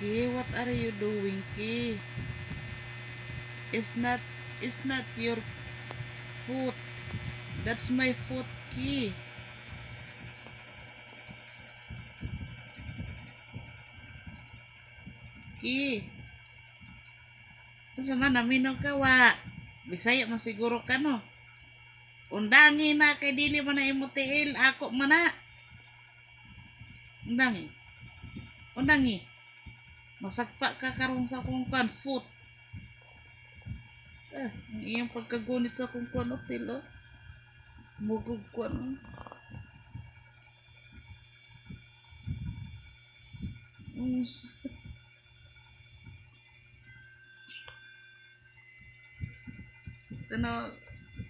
Ki, what are you doing, Ki? It's not, it's not your foot. That's my foot, Ki. Ki. Kung man naminaw ka wa. Bisaya man siguro ka no. Undangi na kay dili man na imutiil ako man na. Undangi. Undangi. Masagpa ka karon sa akong kan foot. Ah, ang iyong pagkagunit sa akong kan hotel oh. Mugog ko ano. Mm, s- Tanaw,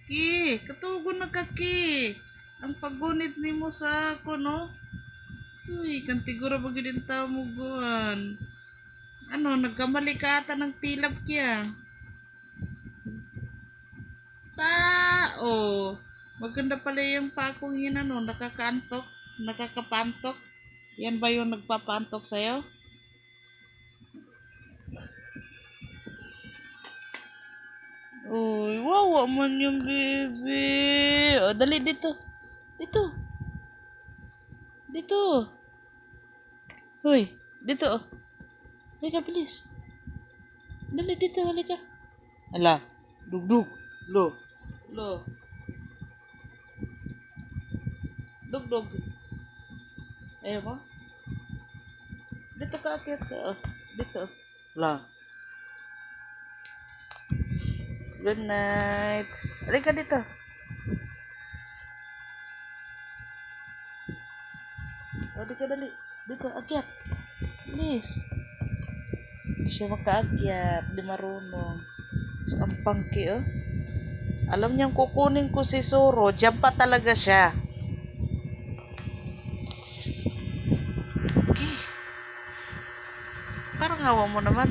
ki, katugon na ka ki. Ang paggunit nimo sa ako, no? Uy, kantiguro ba gid tao mo guan? Ano, nagkamali ka ata ng tilap kya. Tao. Maganda pala yung pakong yun, ano, nakakaantok, nakakapantok. Yan ba yung nagpapantok sa'yo? Uy, wawa man yung baby. O, dali dito. Dito. Dito. Uy, dito. oh. Halika, bilis. Dali dito, halika. Ala, dugdug. Lo. Lo. Dugdug. Ayaw mo? Dito ka, akit ka. Oh, dito. La. Good night. Halika dito. Halika dali. Dito, akyat. Please. Hindi siya makaakyat. Di marunong. Ang pangki, oh. Alam niyang kukunin ko si Suro. Diyan pa talaga siya. Okay. Parang awa mo naman.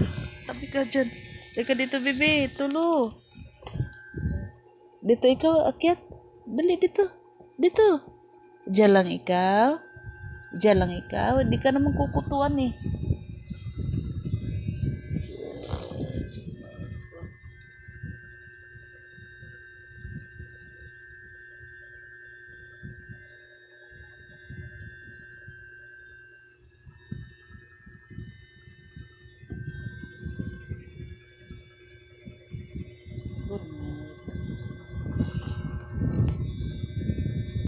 Tabi ka dyan. Teka dito, bebe. Tulo. Dito ikaw, akyat. Dali, dito. Dito. Diyan lang ikaw. Diyan lang ikaw. Hindi ka naman kukutuan eh.